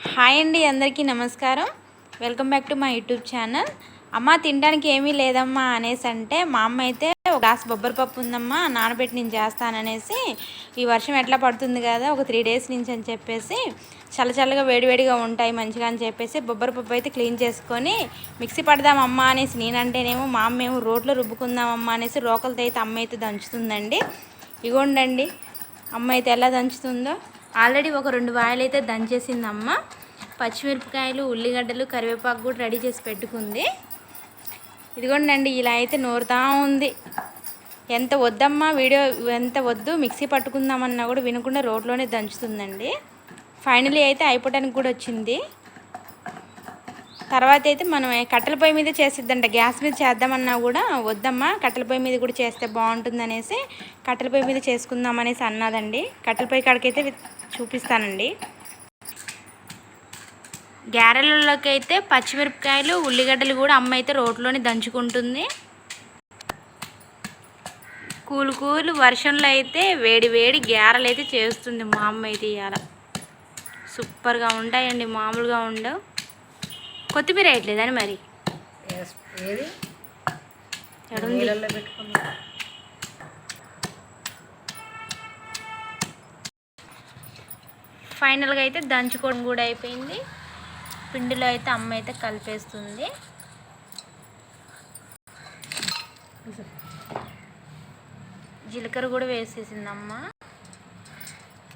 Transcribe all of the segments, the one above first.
Hi అండి అందరికీ నమస్కారం. Welcome back to my YouTube channel. అమ్మ తినడానికి ఏమీ లేదమ్మా అనేసి అంటే మా అమ్మ అయితే ఒక గ్లాస్ బొబ్బరి పప్పు ఉందమ్మా నానబెట్టి నేను చేస్తాననేసి ఈ వర్షం ఎట్లా పడుతుంది కదా ఒక త్రీ డేస్ నుంచి అని చెప్పేసి చల్ల చల్లగా వేడివేడిగా ఉంటాయి మంచిగా అని చెప్పేసి బొబ్బరి పప్పు అయితే క్లీన్ చేసుకొని మిక్సీ పడదామమ్మా అనేసి నేనంటేనేమో మా అమ్మ ఏమో రోట్లో రుబ్బుకుందామమ్మా అనేసి రోకలతో అయితే అమ్మ అయితే దంచుతుందండి. ఇగోండండి అమ్మ అయితే ఎలా దంచుతుందో. ఆల్రెడీ ఒక రెండు వాయిల్ అయితే దంచేసింది అమ్మ పచ్చిమిరపకాయలు ఉల్లిగడ్డలు కరివేపాకు కూడా రెడీ చేసి పెట్టుకుంది. ఇదిగోండి ఇలా అయితే నూరుతా ఉంది. ఎంత వద్దమ్మా వీడియో ఎంత వద్దు మిక్సీ పట్టుకుందామన్నా కూడా వినకుండా రోడ్లోనే దంచుతుందండి. ఫైనలీ అయితే అయిపోవడానికి కూడా వచ్చింది. తర్వాత అయితే మనం కట్టెల పొయ్యి మీద చేసిద్దంట గ్యాస్ మీద చేద్దామన్నా కూడా వద్దమ్మా కట్టెల పొయ్యి మీద కూడా చేస్తే బాగుంటుంది అనేసి కట్టెల పొయ్యి మీద చేసుకుందాం అనేసి అన్నదండి. కట్టెల పొయ్యి కాడికైతే చూపిస్తానండి. గ్యారెలలోకి అయితే పచ్చిమిరపకాయలు ఉల్లిగడ్డలు కూడా అమ్మ అయితే రోడ్లోనే దంచుకుంటుంది. కూలు కూలు వర్షంలో అయితే వేడి వేడి గ్యారెలు అయితే చేస్తుంది మా అమ్మ అయితే ఇవాళ సూపర్గా ఉంటాయండి మామూలుగా ఉండవు. కొత్తిమీర వేయట్లేదని మరి? ఫైనల్గా అయితే దంచుకోవడం కూడా అయిపోయింది. పిండిలో అయితే అమ్మ అయితే కలిపేస్తుంది. జీలకర్ర కూడా వేసేసింది అమ్మ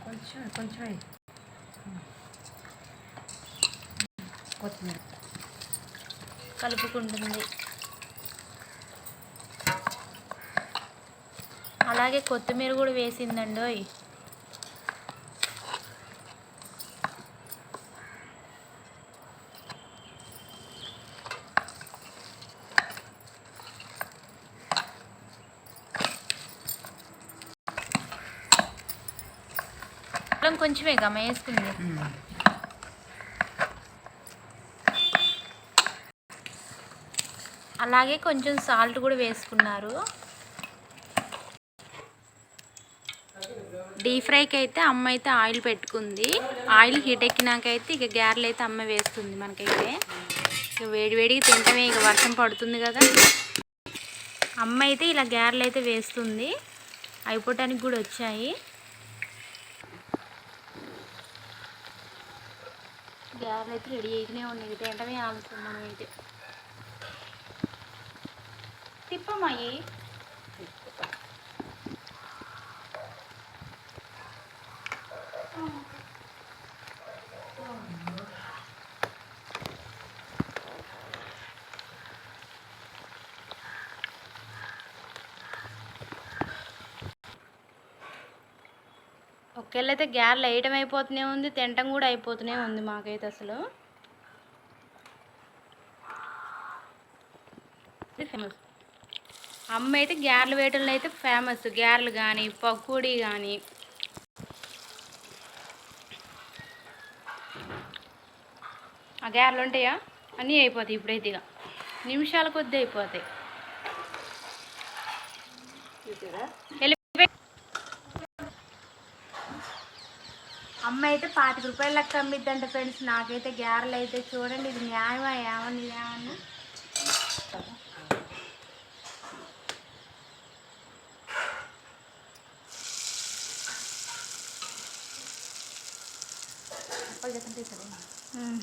కొంచెం కొంచెం. కొత్తిమీర. కలుపుకుంటుంది. అలాగే కొత్తిమీర కూడా వేసిందండి అల్లం కొంచెమే గమ వేసుకుంది. అలాగే కొంచెం సాల్ట్ కూడా వేసుకున్నారు. డీప్ ఫ్రైకి అయితే అమ్మ అయితే ఆయిల్ పెట్టుకుంది. ఆయిల్ హీట్ ఎక్కినాకైతే ఇక గ్యారెలు అయితే అమ్మ వేస్తుంది మనకైతే. ఇక వేడివేడికి తింటమే ఇక వర్షం పడుతుంది కదా. అమ్మ అయితే ఇలా గ్యారెలు అయితే వేస్తుంది. అయిపోవటానికి కూడా వచ్చాయి. గ్యారెలు అయితే రెడీ అయితేనే ఉన్నాయి తింటమే ఆలోచన మనం అయితే తిప్పమ్మాయి ఒకేళ్ళైతే గ్యారెలు వేయటం అయిపోతూనే ఉంది తినటం కూడా అయిపోతూనే ఉంది మాకైతే అసలు. ఫేమస్ అమ్మ అయితే గ్యారెలు వేయటంలో అయితే ఫేమస్ గ్యారెలు కానీ పకోడీ కానీ ఆ గ్యారెలు ఉంటాయా? అన్నీ అయిపోతాయి ఇప్పుడైతే ఇక నిమిషాల కొద్దీ అయిపోతాయి. అమ్మ అయితే పాతిక రూపాయలు లెక్క అమ్మిద్దంట ఫ్రెండ్స్ నాకైతే గ్యారెలు అయితే చూడండి ఇది న్యాయమా ఏమన్నా ఉమ్.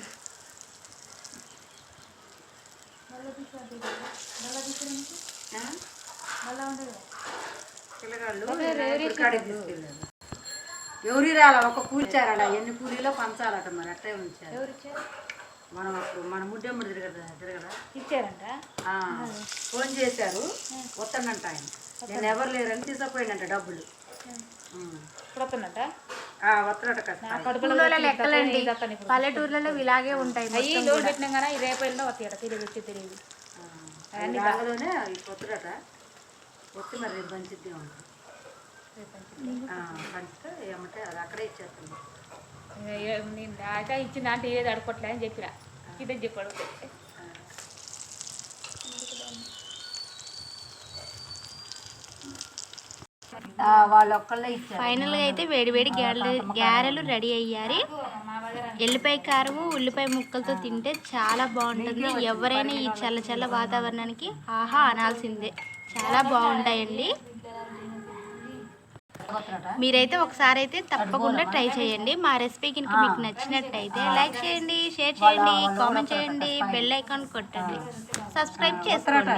పిల్లగాళ్ళు ఎవరి రాల? ఒక కూర్చారట ఎన్ని కూలీలో పంచాలట మరి. అట్టే ఉంచారు. మనం అప్పుడు మన ముడ్డెమ్మడి తిరగదా తిరగదా ఇచ్చారంట? ఆ, ఫోన్ చేశారు. వస్తానంట ఆయన. నేను ఎవరు లేరని తీసుకుపోయినంట డబ్బులు. ఇప్పుడు వస్తుందంట వస్తాడట లెక్కలండి పల్లెటూర్లలో ఇలాగే ఉంటాయి అయ్యి లోన్ పెట్టినాం కదా ఈ రేపు వెళ్ళినా వస్తాయట. తెలియదు వచ్చి తెలియదు రాగలోనే ఈ కొత్తడట వస్తే మరి రేపు పంచిద్దే ఉంటుంది పంచితే ఏమంటే అది అక్కడే ఇచ్చేస్తుంది. నేను దాకా ఇచ్చిన అంటే ఏది అడగట్లే అని చెప్పిన ఇదే చెప్పాడు ఫైనల్గా అయితే వేడివేడి గ్యారెలు గ్యారెలు రెడీ అయ్యారు. ఎల్లిపాయ కారం ఉల్లిపాయ ముక్కలతో తింటే చాలా బాగుంటుంది. ఎవరైనా ఈ చల్ల చల్ల వాతావరణానికి ఆహా అనాల్సిందే. చాలా బాగుంటాయండి. మీరైతే ఒకసారి అయితే తప్పకుండా ట్రై చేయండి. మా రెసిపీ కనుక మీకు నచ్చినట్టయితే లైక్ చేయండి షేర్ చేయండి కామెంట్ చేయండి బెల్ ఐకాన్ కొట్టండి. సబ్స్క్రైబ్ చేసుకోండి.